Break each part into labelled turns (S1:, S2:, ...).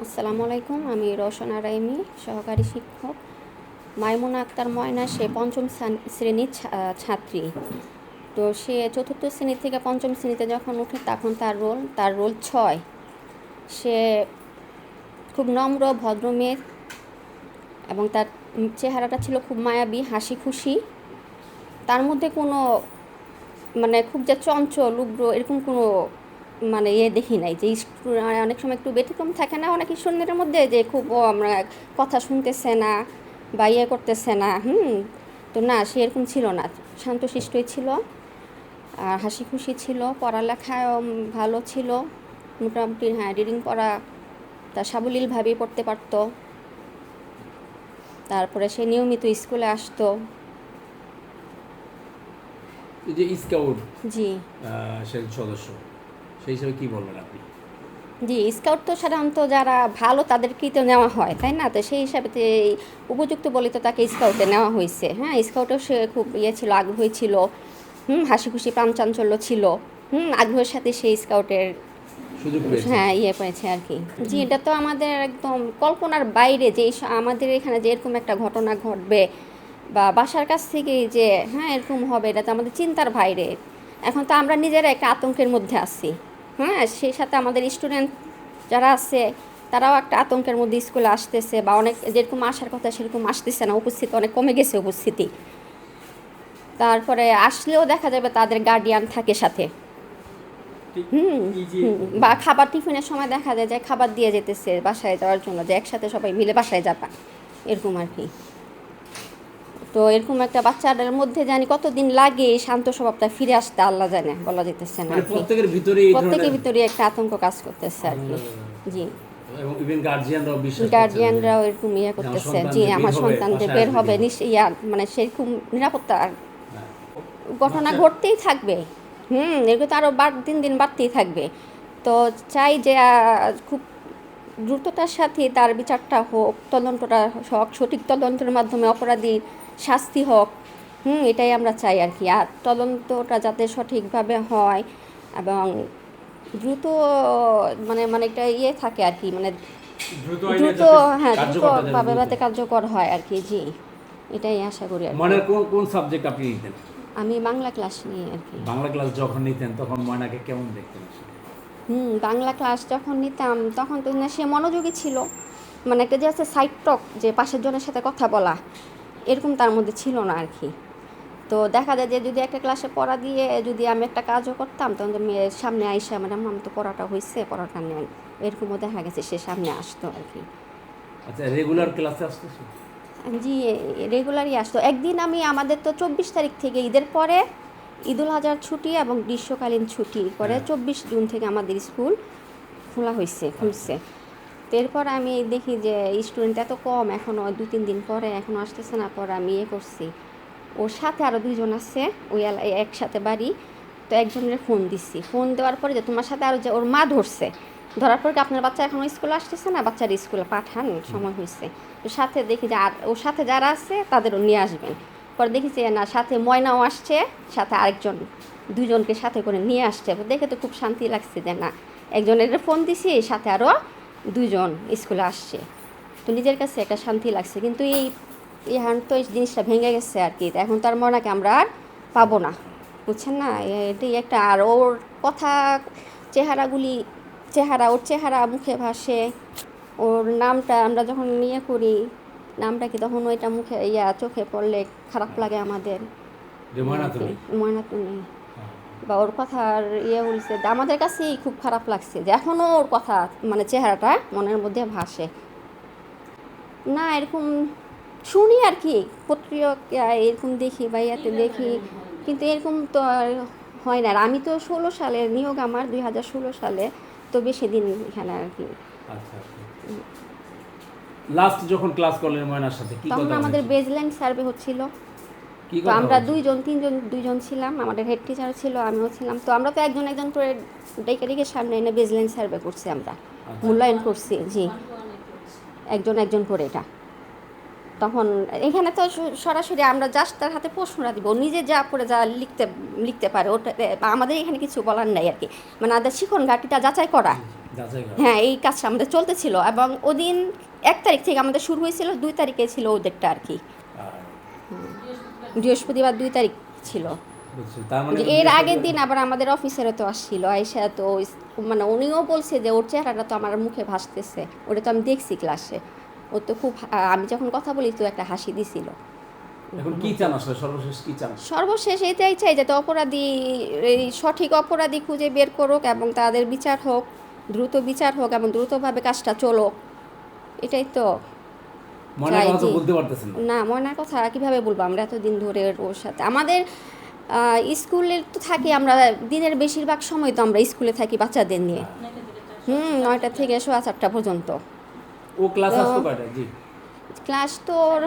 S1: আসসালামু আলাইকুম, আমি রোশনা রাইমি সহকারী শিক্ষক। মাইমুনা আক্তার ময়না, সে পঞ্চম শ্রেণ- শ্রেণির ছাত্রী। তো সে চতুর্থ শ্রেণি থেকে পঞ্চম শ্রেণীতে যখন উঠে, তখন তার রোল তার রোল ছয়। সে খুব নম্র, ভদ্র মেয়ে এবং তার চেহারাটা ছিল খুব মায়াবী হাসি খুশি তার মধ্যে কোনো মানে খুব যে চঞ্চল, উগ্র, এরকম কোনো মানে ইয়ে দেখি নাই যে অনেক সময় একটু ব্যতিক্রম থাকে না অনেক স্টুডেন্টের মধ্যে যে খুব আমরা কথা শুনতেছে না বা ইয়ে করতেছে না। হুম তো না সে এরকম ছিল না। শান্তশিষ্টই ছিল আর হাসি খুশি ছিল পড়ালেখায় ভালো ছিল। মোটামুটি হ্যাঁ রিডিং পড়া তা সাবলীলভাবেই পড়তে পারতো। তারপরে সে নিয়মিত স্কুলে আসতো।
S2: যে স্কাউট
S1: জি।
S2: সে সদস্য। সেই হিসাবে কি বলবেন আপনি?
S1: জি স্কাউট তো সাধারণত যারা ভালো তাদেরকেই তো নেওয়া হয় তাই না? তো সেই হিসাবে উপযুক্ত বলে তো তাকে স্কাউটে নেওয়া হয়েছে। হ্যাঁ স্কাউটেও সে খুব ইয়ে ছিল আগ্রহী ছিল হুম হাসি খুশি প্রাণচাঞ্চল্য ছিল হুম আগ্রহের সাথে সেই স্কাউটের হ্যাঁ ইয়ে পেয়েছে আর কি। জি এটা তো আমাদের একদম কল্পনার বাইরে যে আমাদের এখানে যে এরকম একটা ঘটনা ঘটবে বা বাসার কাছ থেকে যে হ্যাঁ এরকম হবে এটা তো আমাদের চিন্তার বাইরে। এখন তো আমরা নিজেরা একটা আতঙ্কের মধ্যে আছি। হ্যাঁ সেই সাথে আমাদের স্টুডেন্ট যারা আছে তারাও একটা আতঙ্কের মধ্যে স্কুলে আসতেছে বা অনেক যেরকম আসার কথা সেরকম আসতেছে না উপস্থিতি অনেক কমে গেছে উপস্থিতি। তারপরে আসলেও দেখা যাবে তাদের গার্ডিয়ান থাকে সাথে। হুম বা খাবার টিফিনের সময় দেখা যায় যে খাবার দিয়ে যেতেছে বাসায় যাওয়ার জন্য যে একসাথে সবাই মিলে বাসায় যাবা এরকম আর কি। তো এরকম একটা বাচ্চাদের মধ্যে জানি কতদিন লাগে এই শান্ত স্বভাবটা ফিরে আসতে আল্লাহ জানে বলা যেতেছে না
S2: মানে প্রত্যেকের ভিতরে এই
S1: প্রত্যেকের ভিতরে একটা আতঙ্ক কাজ করতেছে আর কি। জি।
S2: এবং ইভেন গার্জিয়ানরাও
S1: এরকম ইয়ে করতেছে জি আমার সন্তান যে বের হবে ইয়া মানে সেরকম নিরাপত্তা। ঘটনা ঘটতেই থাকবে। হুম এগুলো তো আরও বার দিন দিন বাড়তেই থাকবে। তো চাই যে খুব দ্রুততার সাথে তার বিচারটা হোক তদন্তটা হোক সঠিক তদন্তের মাধ্যমে অপরাধী শাস্তি হোক। হুম এটাই আমরা চাই আর কি। আর তদন্তটা যাতে সঠিকভাবে হয় এবং দ্রুত মানে মানে একটা ইয়ে থাকে আর কি মানে
S2: দ্রুত
S1: হ্যাঁ দ্রুতভাবে যাতে কার্যকর হয় আর কি জি। এটাই আশা করি আর কি।
S2: কোন কোন সাবজেক্ট আপনি নিতেন?
S1: আমি বাংলা ক্লাস নিয়ে আর কি।
S2: বাংলা ক্লাস যখন নিতেন তখন ময়নাকে কেমন দেখতেন?
S1: হুম বাংলা ক্লাস যখন নিতাম তখন তো না সে মনোযোগী ছিল। মানে একটা যে আছে সাইড টক যে পাশের জনের সাথে কথা বলা। এরকম তার মধ্যে ছিল না আর কি। তো দেখা যায় যে যদি একটা ক্লাসে পড়া দিয়ে যদি আমি একটা কাজও করতাম তখন যে মেয়ের সামনে আইসা ম্যাডাম আমি তো পড়াটা হয়েছে পড়াটা নেন এরকমও দেখা গেছে সে সামনে আসতো আর কি।
S2: আচ্ছা রেগুলার ক্লাসে আসতেছে
S1: জি রেগুলারই আসতো। একদিন আমি আমাদের তো চব্বিশ তারিখ থেকে ঈদের পরে ঈদুল আজহার ছুটি এবং গ্রীষ্মকালীন ছুটি পরে
S2: হ্যাঁ।
S1: চব্বিশ জুন থেকে আমাদের স্কুল খোলা হয়েছে খুলছে। তো এরপর আমি দেখি যে স্টুডেন্ট এত কম এখনও দু তিন দিন পরে এখনও আসতেছে না পরে আমি ইয়ে করছি। ওর সাথে আরও দুইজন আছে ওই একসাথে বাড়ি। তো একজনের ফোন দিচ্ছি ফোন দেওয়ার পরে যে তোমার সাথে আরও যে ওর মা ধরছে ধরার পর আপনার বাচ্চা এখনও স্কুলে আসতেছে না? বাচ্চার স্কুলে পাঠান সময় হয়েছে তো সাথে দেখি যে আর ওর সাথে যারা আছে তাদেরও নিয়ে আসবেন। পরে দেখি যে না সাথে ময়নাও আসছে সাথে আরেকজন দুজনকে সাথে করে নিয়ে আসছে। দেখে তো খুব শান্তি লাগছে যে না একজনের ফোন দিছি সাথে আরও দুজন স্কুলে আসছে। তো নিজের কাছে একটা শান্তি লাগছে। কিন্তু এই এখন তো এই জিনিসটা ভেঙে গেছে আর কি। এখন তার মনাকে আমরা আর পাবো না। বুঝছেন না? এটাই একটা। আর ওর কথা চেহারাগুলি চেহারা ওর চেহারা মুখে ভাসে। ওর নামটা আমরা যখন নিয়ে করি নামটা কি তখন ওইটা মুখে ইয়া চোখে পড়লে খারাপ লাগে আমাদের।
S2: যে ময়না তুমি
S1: ময়নাতুনি। বা ওর কথার ইয়ে বলছে আমাদের কাছেই খুব খারাপ লাগছে যে এখনও ওর কথা মানে চেহারাটা মনের মধ্যে ভাসে। না এরকম শুনি আর কি পত্রিকা এরকম দেখি বা ইয়াতে দেখি কিন্তু এরকম তো আর হয় না। আর আমি তো ষোলো সালের নিয়োগ আমার দুই হাজার ষোলো সালে তো বেশি দিন এখানে আর কি।
S2: আচ্ছা লাস্ট যখন ক্লাস করলেন ময়নার সাথে
S1: তখন আমাদের? বেজল্যান্ড সার্ভে হচ্ছিল। তো আমরা দুইজন তিনজন দুইজন ছিলাম আমাদের হেড টিচার ছিল আমিও ছিলাম। তো আমরা তো একজন একজন করে ডেকে ডেকে সামনে এনে বেজল্যান্ড সার্ভে করছি আমরা।
S2: আচ্ছা।
S1: মূল্যায়ন করছি জি। একজন একজন করে এটা। তখন এখানে তো সরাসরি আমরা জাস্ট তার হাতে প্রশ্নটা দিব। নিজে যা করে যা লিখতে লিখতে পারে ওটা আমাদের এখানে কিছু বলার নাই আর কি। মানে আমাদের শিখন ঘাটিটা যাচাই করা। হ্যাঁ এই কাজটা আমাদের চলতেছিল এবং ওদিন এক তারিখ থেকে আমাদের শুরু হয়েছিল দুই তারিখে ছিল ওদেরটা আর কি। বৃহস্পতিবার দুই তারিখ ছিল।
S2: মানে
S1: এর আগের দিন আবার আমাদের অফিসেরও তো আসছিল আইসা তো মানে উনিও বলছে যে ওর চেহারাটা তো আমার মুখে ভাসতেছে ওটা তো আমি দেখছি ক্লাসে। ও তো খুব আমি যখন কথা বলি তো একটা হাসি দিছিল।
S2: এখন কি চান আসলে? সর্বশেষ কি চান?
S1: সর্বশেষ এটাই চাই যাতে অপরাধী এই সঠিক অপরাধী খুঁজে বের করুক এবং তাদের বিচার হোক দ্রুত বিচার হোক এবং দ্রুতভাবে কাজটা চলুক। এটাই তো।
S2: কথা
S1: জি।
S2: বলতে পারতেছেন না।
S1: ময়নার কথা কীভাবে বলব? আমরা এতদিন ধরে ওর সাথে আমাদের স্কুলে তো থাকি আমরা দিনের বেশিরভাগ সময় তো আমরা স্কুলে থাকি বাচ্চাদের নিয়ে। হুম নয়টা থেকে সোয়া চারটা পর্যন্ত।
S2: ও ক্লাস
S1: তো-
S2: আসতো জি।
S1: ক্লাস তো ওর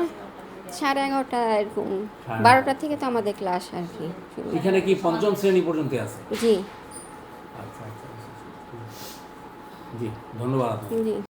S1: সাড়ে এগারোটা এরকম। বারোটা থেকে তো আমাদের ক্লাস আর কি
S2: এখানে কি পঞ্চম শ্রেণি পর্যন্ত আছে?
S1: জি।
S2: আচ্ছা আচ্ছা, আচ্ছা। জি ধন্যবাদ।
S1: জি।